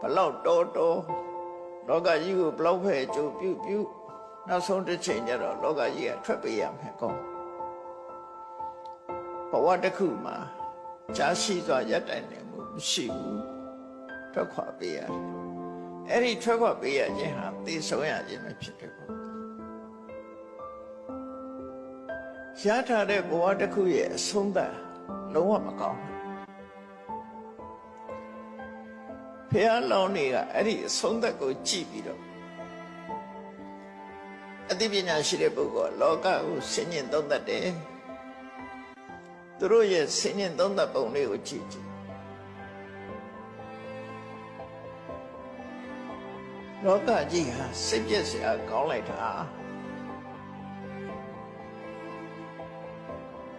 ဘလောက်တော်တော်လောကကြီးကိုဘလောက်ဖဲအကျိုးပြုပြုနောက်ဆုံးတစ်ချိန်ကျတော့လောကကြီးကထွက်ပေးရမယ်ကောဘဝတစ်ခုမှာကြာရှိစွာရပ်တိုင်နေမှုမရှိဘူးထွက်ခွာပေးရတယ်အဲ့ဒီထွက်ခွာပေးရခြင်းဟာသိဆုံးရခြင်းပဲဖြစ်တယ်ပေါ့ရထားတဲ့ဘဝတစ်ခုရဲ့အဆုံးသတ်လုံးဝမကောင်းဘူး ဖះလောင်းတွေကအဲ့ဒီအဆုံးသက်ကိုကြည့်ပြီးတော့အသိပညာရှိတဲ့ပုဂ္ဂိုလ်ကလောကကိုဆင်ញင်သုံးသပ်တယ်သူတို့ရဲ့ဆင်ញင်သုံးသပ်ပုံလေးကိုကြည့်ကြည့်လောကကြီးဟာစိတ်ပြည့်စရာကောင်းလိုက်တာ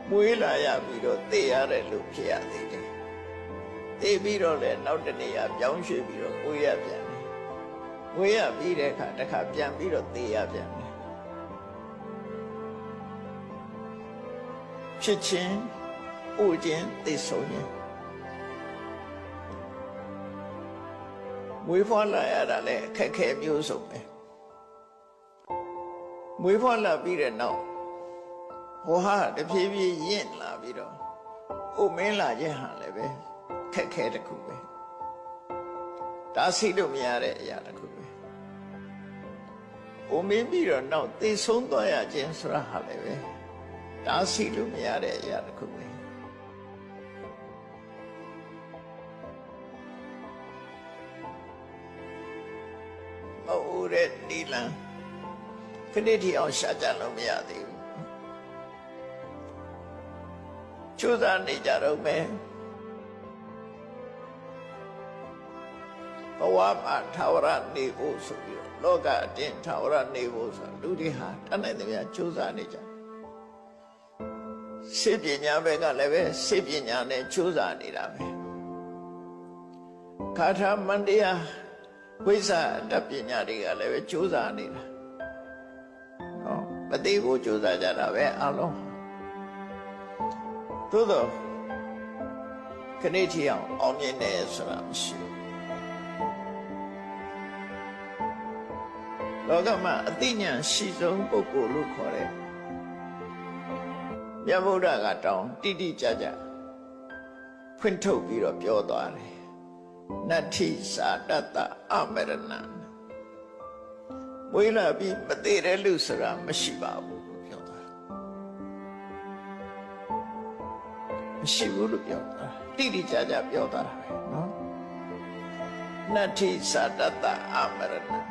မွေးလာရပြီးတော့သိရတယ်လို့ဖြစ်ရသေးတယ် သိပြီးတော့လည်းနောက်တနေ့ကပြောင်းရွှေ့ပြီးတော့ကိုယ်ရပြန်တယ်။ကိုယ်ရပြီးတဲ့အခါတစ်ခါပြန်ပြီးတော့သိရပြန်တယ်။ဖြစ်ချင်းဥချင်းသိဆုံးရင်မွေးဖွားလာရတာလည်းအခက်ခဲမျိုးစုံပဲ။မွေးဖွားလာပြီးတဲ့နောက်ဟောဟာတဖြည်းဖြည်းရင့်လာပြီးတော့ဥမင်းလာခြင်းဟာလည်းပဲ ခက်ခဲတစ်ခုပဲဒါစိတ်လို့မရတဲ့အရာတစ်ခုပဲ။အိုမင်းပြီးတော့နောက်သိဆုံးသွားရခြင်းဆိုတာဟာလည်းပဲဒါစိတ်လို့မရတဲ့အရာတစ်ခုပဲ။အိုတဲ့နီလန်ခဏတည်းအောင်ရှာကြလို့မရသေးဘူး။ကျိုးစားနေကြတော့မယ်။ ဝမှာထာဝရနေဖို့ဆိုပြီးတော့လောကအတင်းထာဝရနေဖို့ဆိုလူတွေဟာတတ်နိုင်သမျှကြိုးစားနေကြစေပညာဘက်ကလည်းပဲစေပညာနဲ့ကြိုးစားနေတာပဲခါထာမန္တရားဝိဇ္ဇာတတ်ပညာတွေကလည်းပဲကြိုးစားနေတာဟောမသိဖို့ကြိုးစားကြတာပဲအလုံးသို့တော့ခဏထီအောင်အောင်မြင်တယ်ဆိုတာမရှိဘူး လောကမှာအသိဉာဏ်ရှိဆုံးပုဂ္ဂိုလ်လို့ခေါ်တဲ့မြတ်ဗုဒ္ဓကတောင်းတိတိကျကျဖွင့်ထုတ်ပြီးတော့ပြောသွားတယ်နတ္ထိသာတတအမရဏဝိလာပြီးမသေးတဲ့လူဆိုတာမရှိပါဘူးလို့ပြောသွားတယ်မရှိဘူးလို့ပြောသွားတာတိတိကျကျပြောသွားတာပဲနော်နတ္ထိသာတတအမရဏ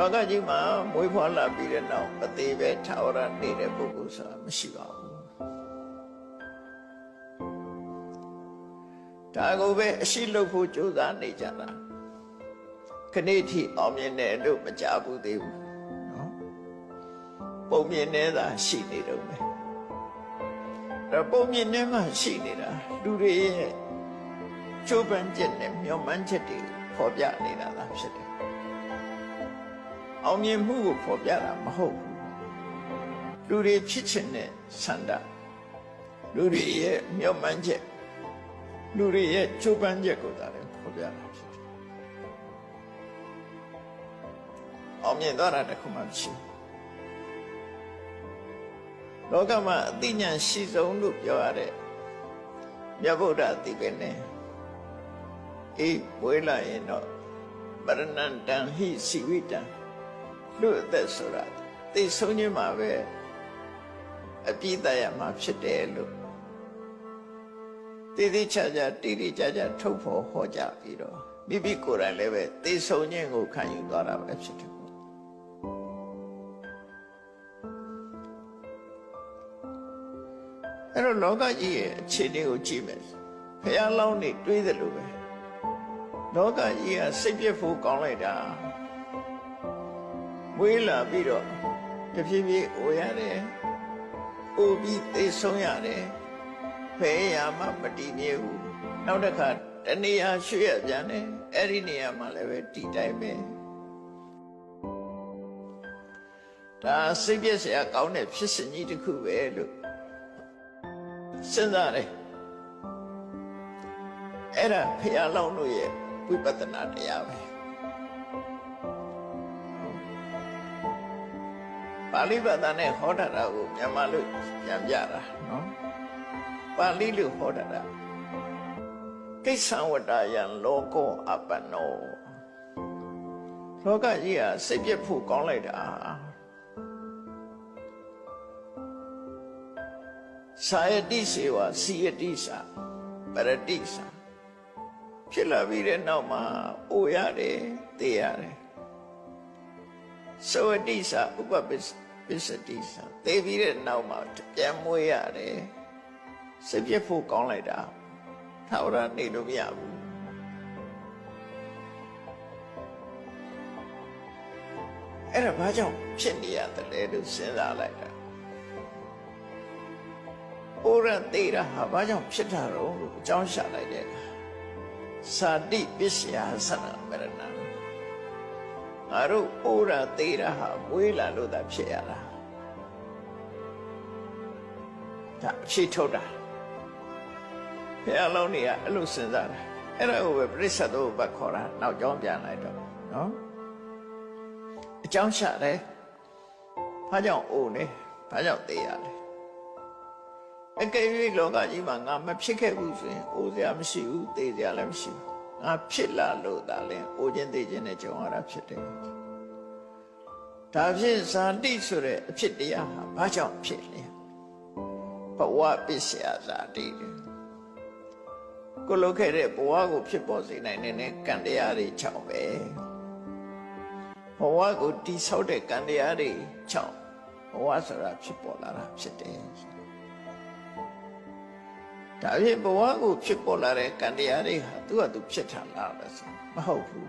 လောကကြီးမှာမွေးဖွားလာပြီးတဲ့နောက်မသေးပဲထာဝရနေတဲ့ပုဂ္ဂိုလ်ဆိုတာမရှိပါဘူးဒါကိုပဲအရှိလုပ်ဖို့ကြိုးစားနေကြတာခဏိထိအောင်မြင်တယ်လို့မကြဘူးသေးဘူးနော်ပုံမြင်နေတာရှိနေတော့မယ်ဒါပုံမြင်နေမှရှိနေတာလူတွေရဲ့ချိုးပန်းချက်နဲ့မျောမှန်းချက်တွေဖော်ပြနေတာသာဖြစ်တယ် အောင်မြင်မှုကိုဖော်ပြတာမဟုတ်ဘူးလူတွေဖြစ်ချင်တဲ့ဆန္ဒလူတွေရဲ့မျှော်မှန်းချက်လူတွေရဲ့ကြိုးပမ်းချက်ကိုသာလည်းဖော်ပြတာဖြစ်တယ်အောင်မြင်သွားတာတခုမှမရှိဘူးလောကမှာအသိဉာဏ်ရှိဆုံးလို့ပြောရတဲ့မြတ်ဗုဒ္ဓအသိပဲနဲ့အေးဝေးလာရင်တော့မရဏံတံဟိစီဝိတံ လူအသက်ဆိုတာသိဆုံးခြင်းမှာပဲအပြည့်တရမှာဖြစ်တယ်လို့တည်တည်ချာချာတည်တည်ချာချာထုတ်ဖော်ဟောကြားပြီးတော့မိမိကိုယ်တိုင်လည်းပဲသိဆုံးခြင်းကိုခံယူသွားတာပဲဖြစ်တယ်ပေါ့အဲ့တော့လောကကြီးရဲ့အခြေအနေကိုကြည့်မယ်ဖះလောင်းနေတွေးတယ်လို့ပဲလောကကြီးကစိတ်ပြည့်ဖို့ကောင်းလိုက်တာ မွေးလာပြီးတော့တဖြည်းဖြည်းအိုရတယ်အိုပြီးသိဆုံးရတယ်ဖဲရမှမတည်မြဲဘူးနောက်တစ်ခါတနေရာရွှေ့ရပြန်တယ်အဲ့ဒီနေရာမှာလည်းပဲတည်တိုင်းပဲဒါစိတ်ပြည့်စရာကောင်းတဲ့ဖြစ်စဉ်ကြီးတစ်ခုပဲလို့စဉ်းစားတယ်အဲ့ဒါဖះလောင်းတို့ရဲ့ဝိပဿနာတရားပဲ ပါဠိဘာသာနဲ့ဟောတာကိုမြန်မာလို့ပြန်ပြတာနော်ပါဠိလို့ဟောတာကိစ္ဆဝတ္တယံလောကောအပ္ပနောလောကကြီးဟာစိတ်ပြည့်ဖို့ကောင်းလိုက်တာသာယတိစေဝစီယတိစာပရတိစာဖြစ်လာပြီးတဲ့နောက်မှာအိုရတယ်သိရတယ် သောတိစာဥပပစ္စပစ္စတိစာသိပြီးတဲ့နောက်မှာပြန်မွေးရတယ်စိတ်ပြည့်ဖို့ကောင်းလိုက်တာထာဝရနေလို့မရဘူးအဲ့ဒါဘာကြောင့်ဖြစ်နေရတယ်လဲလို့စဉ်းစားလိုက်တာအိုရသေးတာဟာဘာကြောင့်ဖြစ်တာတော့လို့အကြောင်းရှာလိုက်တဲ့အခါသာတိပစ္စယသနာမရဏ ငါတို့အိုရသေးတာဟာမွေးလာလို့သာဖြစ်ရတာဒါအဖြစ်ထုတ်တာဘုရားလုံးတွေကအဲ့လိုစဉ်းစားတာအဲ့ဒါကိုပဲပြိဿတ်တို့ဘတ်ခေါ်တာနောက်ကြောင်းပြန်လိုက်တော့နော်အကြောင်းရှာတယ်ဘာကြောင့်အိုနေဘာကြောင့်သေးရလဲအကယ်၍လောကကြီးမှာငါမဖြစ်ခဲ့ဘူးဆိုရင်အိုစရာမရှိဘူးသေစရာလည်းမရှိဘူး ငါဖြစ်လာလို့ဒါလည်းအိုခြင်းသေခြင်းနဲ့ကြုံရတာဖြစ်တယ်ဒါဖြင့်ဇာတိဆိုတဲ့အဖြစ်တရားဟာဘာကြောင့်ဖြစ်လဲဘဝပစ္စယဇာတိတဲ့ကိုလုခဲ့တဲ့ဘဝကိုဖြစ်ပေါ်စေနိုင်တဲ့ကံတရားတွေချောင်းပဲဘဝကိုတိဆောက်တဲ့ကံတရားတွေချောင်းဘဝဆိုတာဖြစ်ပေါ်လာတာဖြစ်တယ် ဒါဖြင့်ဘဝကိုဖြစ်ပေါ်လာတဲ့ကံတရားတွေဟာသူ့ဟာသူဖြစ်ထလာတယ်ဆိုမဟုတ်ဘူး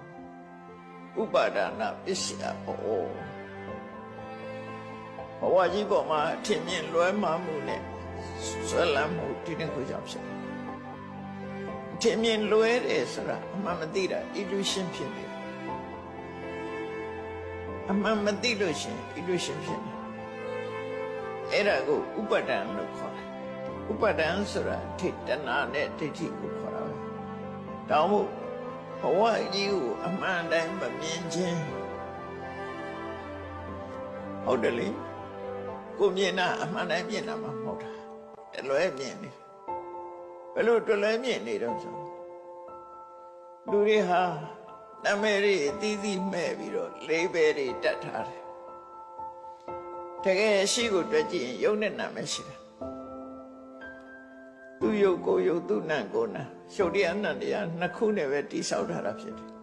ဥပါဒနာပစ္စယဘောဘဝကြီးပေါ်မှာအထင်မြင်လွဲမှားမှုနဲ့ဆွဲလန်းမှုဒီနေ့ကိုကြောင့်ဖြစ်တယ်အထင်မြင်လွဲတယ်ဆိုတာအမှန်မသိတာ illusion ဖြစ်နေတယ်အမှန်မသိလို့ရှင် illusion ဖြစ်နေအဲ့ဒါကိုဥပါဒဏ်လို့ခေါ်တယ် ဥပါဒံဆိုတာထိတဏနဲ့ဒိဋ္ဌိကိုခေါ်တာပဲ။တောင်းမို့ဘဝကြီးကိုအမှန်တိုင်းမမြင်ခြင်းဟုတ်တယ်လေကိုမြင်တာအမှန်တိုင်းမြင်တာမှမဟုတ်တာတလွဲမြင်နေဘယ်လိုတလွဲမြင်နေတော့ဆိုလူတွေဟာနာမည်တွေအသီးသီးမဲ့ပြီးတော့လေးပဲတွေတတ်ထားတယ်တကယ်ရှိကိုတွေ့ကြည့်ရင်ယုံနဲ့နာမည်ရှိတယ် သူ့ယုတ်ကိုယုတ်သူ့နံကိုနံရှုပ်တရားနံတရားနှစ်ခုနဲ့ပဲတိဆောက်ထားတာဖြစ်တယ်